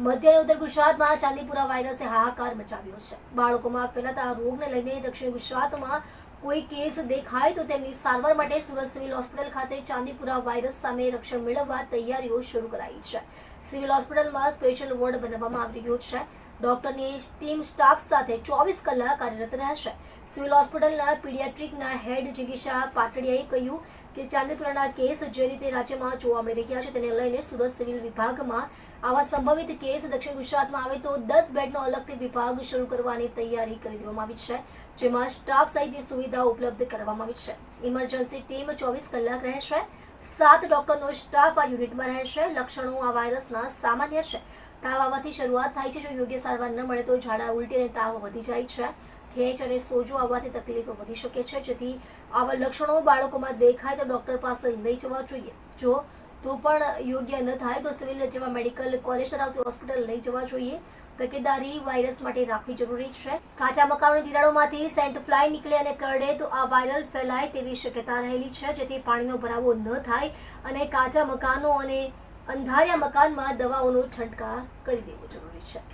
મધ્ય અને ઉત્તર ગુજરાતમાં ચાંદીપુરા વાયરસે હાહાકાર મચાવ્યો છે. બાળકોમાં ફેલાતા રોગને લઈને દક્ષિણ ગુજરાતમાં કોઈ કેસ દેખાય તો તેમની સારવાર માટે સુરત સિવિલ હોસ્પિટલ ખાતે ચાંદીપુરા વાયરસ સામે રક્ષણ મેળવવા તૈયારીઓ શરૂ કરાઈ છે. સિવિલ હોસ્પિટલમાં સ્પેશિયલ વોર્ડ બનાવવામાં આવી રહ્યો છે. ડોક્ટરની ટીમ સ્ટાફ સાથે ચોવીસ કલાક કાર્યરત રહેશે. સિવિલ હોસ્પિટલના પીડિયાટ્રિકના હેડ જિગીશા પાટડિયાએ કહ્યું કે ચાંદીપુરાના કેસ જે રીતે રાજ્યમાં જોવા મળી રહ્યા છે તેને લઈને સુરત સિવિલ વિભાગમાં આવા સંભવિત કેસ દક્ષિણ ગુજરાતમાં આવે તો દસ બેડનો અલગથી વિભાગ શરૂ કરવાની તૈયારી કરી દેવામાં આવી છે, જેમાં સ્ટાફ સહિતની સુવિધા ઉપલબ્ધ કરવામાં આવી છે. ઇમરજન્સી ટીમ ચોવીસ કલાક રહેશે સાત ડોક્ટરનો સ્ટાફ આ યુનિટમાં રહેશે લક્ષણો આ વાયરસના સામાન્ય છે. તાવ આવવાથી શરૂઆત થાય છે, જો યોગ્ય સારવાર ન મળે તો ઝાડા ઉલટી અને તાવ વધી જાય છે. ખેંચ અને સોજો આવવાથી તકલીફો વધી શકે છે. જેથી આવા લક્ષણો બાળકોમાં દેખાય તો ડોક્ટર પાસે લઈ જવા જોઈએ. જો તો પણ યોગ્ય ન થાય તો સિવિલ જેવા મેડિકલ કોલેજ ધરાવતી હોસ્પિટલ લઈ જવા જોઈએ. તકેદારી વાયરસ માટે રાખવી જરૂરી છે. કાચા મકાનની તિરાડોમાંથી સેન્ટ ફ્લાય નીકળે અને કરડે તો આ વાયરલ ફેલાય તેવી શક્યતા રહેલી છે. જેથી પાણીનો ભરાવો ન થાય અને કાચા મકાનો અને અંધાર્યા મકાનમાં દવાઓનો છંટકાવ કરી દેવો જરૂરી છે.